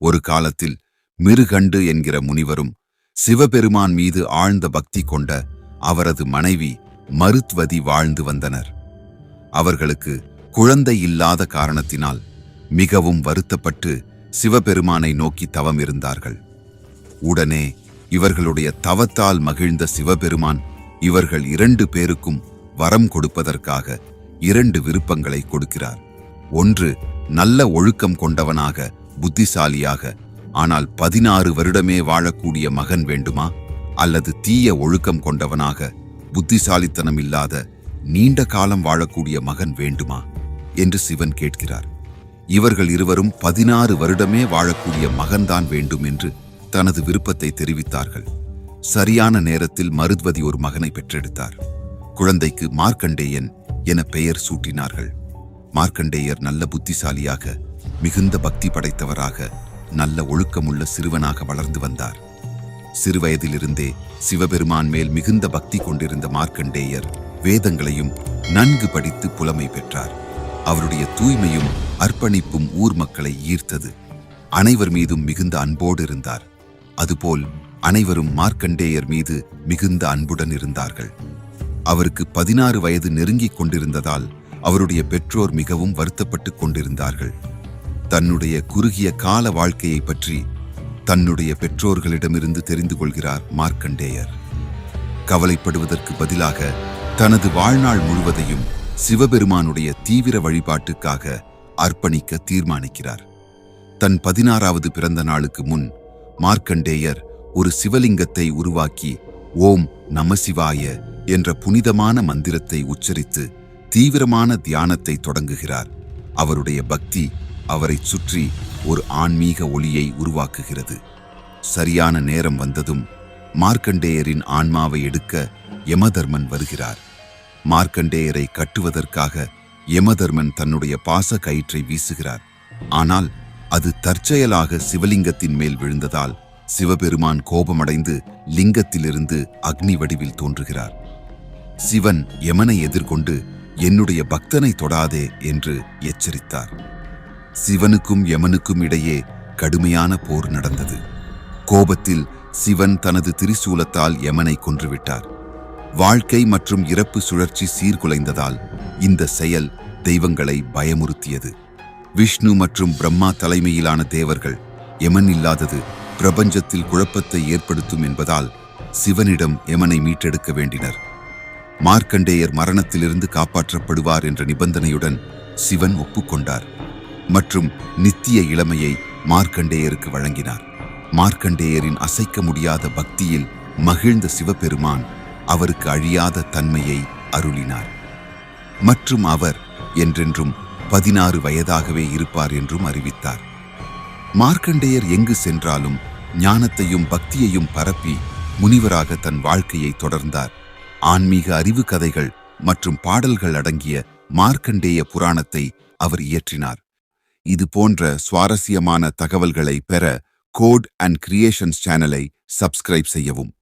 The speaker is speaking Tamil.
ஒரு காலத்தில் மிருகண்டு என்கிற முனிவரும் சிவபெருமான் மீது ஆழ்ந்த பக்தி கொண்ட அவரது மனைவி மருத்வதி வாழ்ந்து வந்தனர். அவர்களுக்கு குழந்தை இல்லாத காரணத்தினால் மிகவும் வருத்தப்பட்டு சிவபெருமானை நோக்கி தவம் இருந்தார்கள். உடனே இவர்களுடைய தவத்தால் மகிழ்ந்த சிவபெருமான் இவர்கள் இரண்டு பேருக்கும் வரம் கொடுப்பதற்காக இரண்டு விருப்பங்களை கொடுக்கிறார். ஒன்று நல்ல ஒழுக்கம் கொண்டவனாக புத்திசாலியாக ஆனால் பதினாறு வருடமே வாழக்கூடிய மகன் வேண்டுமா? அல்லது தீய ஒழுக்கம் கொண்டவனாக புத்திசாலித்தனம் இல்லாத நீண்ட காலம் வாழக்கூடிய மகன் வேண்டுமா? என்று சிவன் கேட்கிறார். இவர்கள் இருவரும் பதினாறு வருடமே வாழக்கூடிய மகன்தான் வேண்டும் என்று தனது விருப்பத்தை தெரிவித்தார்கள். சரியான நேரத்தில் மருத்வதி ஒரு மகனை பெற்றெடுத்தார். குழந்தைக்கு மார்க்கண்டேயன் என பெயர் சூட்டினார்கள். மார்க்கண்டேயர் நல்ல புத்திசாலியாக மிகுந்த பக்தி படைத்தவராக நல்ல ஒழுக்கமுள்ள சிறுவனாக வளர்ந்து வந்தார். சிறுவயதிலிருந்தே சிவபெருமான் மேல் மிகுந்த பக்தி கொண்டிருந்த மார்க்கண்டேயர் வேதங்களையும் நன்கு படித்து புலமை பெற்றார். அவருடைய தூய்மையும் அர்ப்பணிப்பும் ஊர் மக்களை ஈர்த்தது. அனைவர் மீதும் மிகுந்த அன்போடு இருந்தார். அதுபோல் அனைவரும் மார்க்கண்டேயர் மீது மிகுந்த அன்புடன் இருந்தார்கள். அவருக்கு பதினாறு வயது நெருங்கிக் கொண்டிருந்ததால் அவருடைய பெற்றோர் மிகவும் வருத்தப்பட்டுக் கொண்டிருந்தார்கள். தன்னுடைய குறுகிய கால வாழ்க்கையை பற்றி தன்னுடைய பெற்றோர்களிடமிருந்து தெரிந்து கொள்கிறார் மார்க்கண்டேயர். கவலைப்படுவதற்கு பதிலாக தனது வாழ்நாள் முழுவதையும் சிவபெருமானுடைய தீவிர வழிபாட்டுக்காக அர்ப்பணிக்க தீர்மானிக்கிறார். தன் பதினாறாவது பிறந்த நாளுக்கு முன் மார்க்கண்டேயர் ஒரு சிவலிங்கத்தை உருவாக்கி ஓம் நமசிவாய என்ற புனிதமான மந்திரத்தை உச்சரித்து தீவிரமான தியானத்தை தொடங்குகிறார். அவருடைய பக்தி அவரைச் சுற்றி ஒரு ஆன்மீக ஒளியை உருவாக்குகிறது. சரியான நேரம் வந்ததும் மார்க்கண்டேயரின் ஆன்மாவை எடுக்க யமதர்மன் வருகிறார். மார்க்கண்டேயரை கட்டுவதற்காக யமதர்மன் தன்னுடைய பாச கயிற்றை வீசுகிறார். ஆனால் அது தற்செயலாக சிவலிங்கத்தின் மேல் விழுந்ததால் சிவபெருமான் கோபமடைந்து லிங்கத்திலிருந்து அக்னி வடிவில் தோன்றுகிறார். சிவன் யமனை எதிர்கொண்டு என்னுடைய பக்தனை தொடாதே என்று எச்சரித்தார். சிவனுக்கும் யமனுக்கும் இடையே கடுமையான போர் நடந்தது. கோபத்தில் சிவன் தனது திரிசூலத்தால் யமனை கொன்றுவிட்டார். வாழ்க்கை மற்றும் இறப்பு சுழற்சி சீர்குலைந்ததால் இந்த செயல் தெய்வங்களை பயமுறுத்தியது. விஷ்ணு மற்றும் பிரம்மா தலைமையிலான தேவர்கள் யமன் இல்லாதது பிரபஞ்சத்தில் குழப்பத்தை ஏற்படுத்தும் என்பதால் சிவனிடம் யமனை மீட்டெடுக்க வேண்டினர். மார்க்கண்டேயர் மரணத்திலிருந்து காப்பாற்றப்படுவார் என்ற நிபந்தனையுடன் சிவன் ஒப்புக்கொண்டார். மற்றும் நித்திய இளமையை மார்க்கண்டேயருக்கு வழங்கினார். மார்க்கண்டேயரின் அசைக்க முடியாத பக்தியில் மகிழ்ந்த சிவபெருமான் அவருக்கு அழியாத தன்மையை அருளினார். மற்றும் அவர் என்றென்றும் பதினாறு வயதாகவே இருப்பார் என்றும் அறிவித்தார். மார்க்கண்டேயர் எங்கு சென்றாலும் ஞானத்தையும் பக்தியையும் பரப்பி முனிவராக தன் வாழ்க்கையை தொடர்ந்தார். ஆன்மீக அறிவு கதைகள் மற்றும் பாடல்கள் அடங்கிய மார்க்கண்டேய புராணத்தை அவர் இயற்றினார். இது போன்ற சுவாரஸ்யமான தகவல்களை பெற கோட் அண்ட் கிரியேஷன்ஸ் சேனலை சப்ஸ்கிரைப் செய்யவும்.